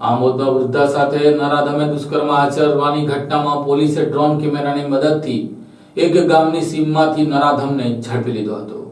આમોદમાં વૃદ્ધા સાથે નરાધમે દુષ્કર્મ આચરવાની ઘટનામાં પોલીસે ડ્રોન કેમેરાની મદદથી એક ગામની સીમમાંથી નરાધમને ઝડપી લીધો હતો.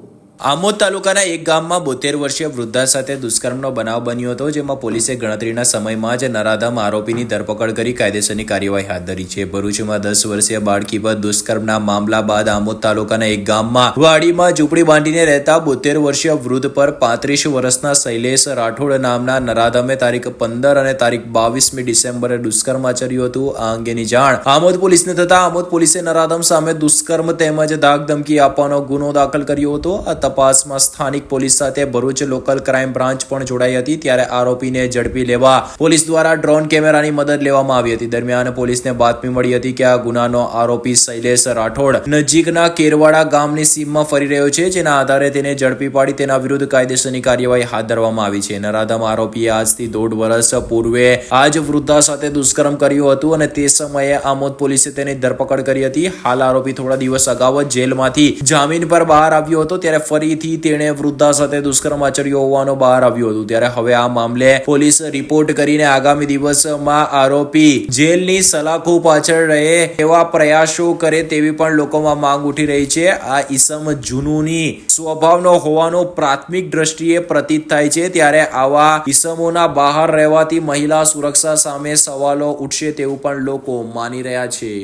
આમોદ તાલુકાના એક ગામમાં બોતેર વર્ષીય વૃદ્ધા સાથે દુષ્કર્મનો બનાવ બન્યો હતો, જેમાં પોલીસે ગણતરીના સમયમાં જ નરાધમ આરોપીની ધરપકડ કરી કાયદેસરની કાર્યવાહી હાથ ધરી છે. ભરૂચમાં દસ વર્ષીય બાળકી પર દુષ્કર્મના મામલા બાદ આમોદ તાલુકાના એક ગામમાં વાડીમાં ઝૂંપડી બાંધીને રહેતા બોતેર વર્ષીય વૃદ્ધ પર પાંત્રીસ વર્ષના શૈલેષ રાઠોડ નામના નરાધમે તારીખ પંદર અને તારીખ બાવીસમી ડિસેમ્બરે દુષ્કર્મ આચર્યું હતું. આ અંગેની જાણ આમોદ પોલીસને થતા આમોદ પોલીસે નરાધમ સામે દુષ્કર્મ તેમજ ધાક ધમકી આપવાનો ગુનો દાખલ કર્યો હતો. આ તપાસમાં સ્થાનિક પોલીસ સાથે ભરૂચ લોકલ ક્રાઇમ બ્રાન્ચ પણ જોડાઈ હતી, ત્યારે આરોપીને ઝડપી લેવા પોલીસ દ્વારા ડ્રોન કેમેરાની મદદ લેવામાં આવી હતી. દરમિયાન પોલીસને બાતમી મળી હતી કે આ ગુનાનો આરોપી શૈલેષ રાઠોડ નજીકના કેરવાડા ગામની સીમમાં ફરી રહ્યો છે, જેના આધારે તેને ઝડપી પાડી તેના વિરુદ્ધ કાયદેસરની કાર્યવાહી હાથ ધરવામાં આવી છે. નરાધમ આરોપીએ આજથી દોઢ વર્ષ પૂર્વે આ જ વૃદ્ધા સાથે દુષ્કર્મ કર્યું હતું અને તે સમયે આમોદ પોલીસે તેની ધરપકડ કરી હતી. હાલ આરોપી થોડા દિવસ અગાઉ જેલમાંથી જામીન પર બહાર આવ્યો હતો, ત્યારે ફરીથી તેણે વૃદ્ધા સાથે દુષ્કર્મ આચર્યો હોવાનું બહાર આવ્યું હતું. ત્યારે હવે આ મામલે પોલીસ રિપોર્ટ કરીને આગામી દિવસમાં આરોપી જેલની સલાખો પાછળ રહે એવા પ્રયાસો કરે તેવી પણ લોકોમાં માંગ ઉઠી રહી છે. આ ઈસમ જુનૂની સ્વભાવનો હોવાનો પ્રાથમિક દ્રષ્ટિએ પ્રતીત થાય છે. ત્યારે આવા ઈસમોના બહાર રહેવાથી મહિલા સુરક્ષા સામે સવાલો ઉઠશે તેવું પણ લોકો માની રહ્યા છે.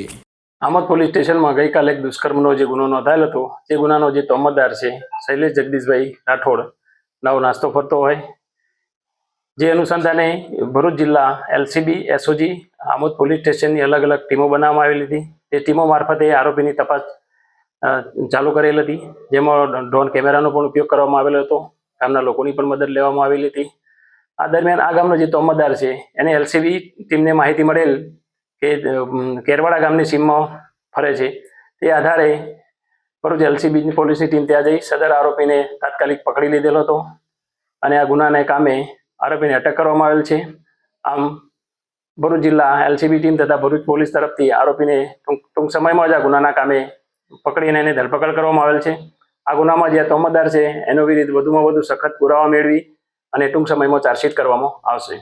આમોદ પોલીસ સ્ટેશનમાં ગઈકાલે એક દુષ્કર્મનો જે ગુનો નોંધાયેલ હતો તે ગુનાનો જે તોમતદાર છે, શૈલેષ જગદીશભાઈ રાઠોડ, નવો નાસ્તો ફરતો હોય. જે અનુસંધાને ભરૂચ જિલ્લા એલસીબી, એસઓજી, આમોદ પોલીસ સ્ટેશનની અલગ અલગ ટીમો બનાવવામાં આવેલી હતી. તે ટીમો મારફતે આરોપીની તપાસ ચાલુ કરેલ હતી, જેમાં ડ્રોન કેમેરાનો પણ ઉપયોગ કરવામાં આવેલો હતો. ગામના લોકોની પણ મદદ લેવામાં આવેલી હતી. આ દરમિયાન આ ગામનો જે તોમતદાર છે, એને એલસીબી ટીમને માહિતી મળેલ કે કેરવાડા ગામની સીમમાં ફરે છે. તે આધારે ભરૂચ એલસીબીની પોલીસની ટીમ ત્યાં જઈ સદર આરોપીને તાત્કાલિક પકડી લીધેલો હતો અને આ ગુનાને કામે આરોપીને અટક કરવામાં આવેલ છે. આમ, ભરૂચ જિલ્લા એલસીબી ટીમ તથા ભરૂચ પોલીસ તરફથી આરોપીને ટૂંક સમયમાં જ આ ગુનાના કામે પકડીને એને ધરપકડ કરવામાં આવેલ છે. આ ગુનામાં જે તોમતદાર છે, એનો વિરુદ્ધ વધુમાં વધુ સખત પુરાવા મેળવી અને ટૂંક સમયમાં ચાર્જશીટ કરવામાં આવશે.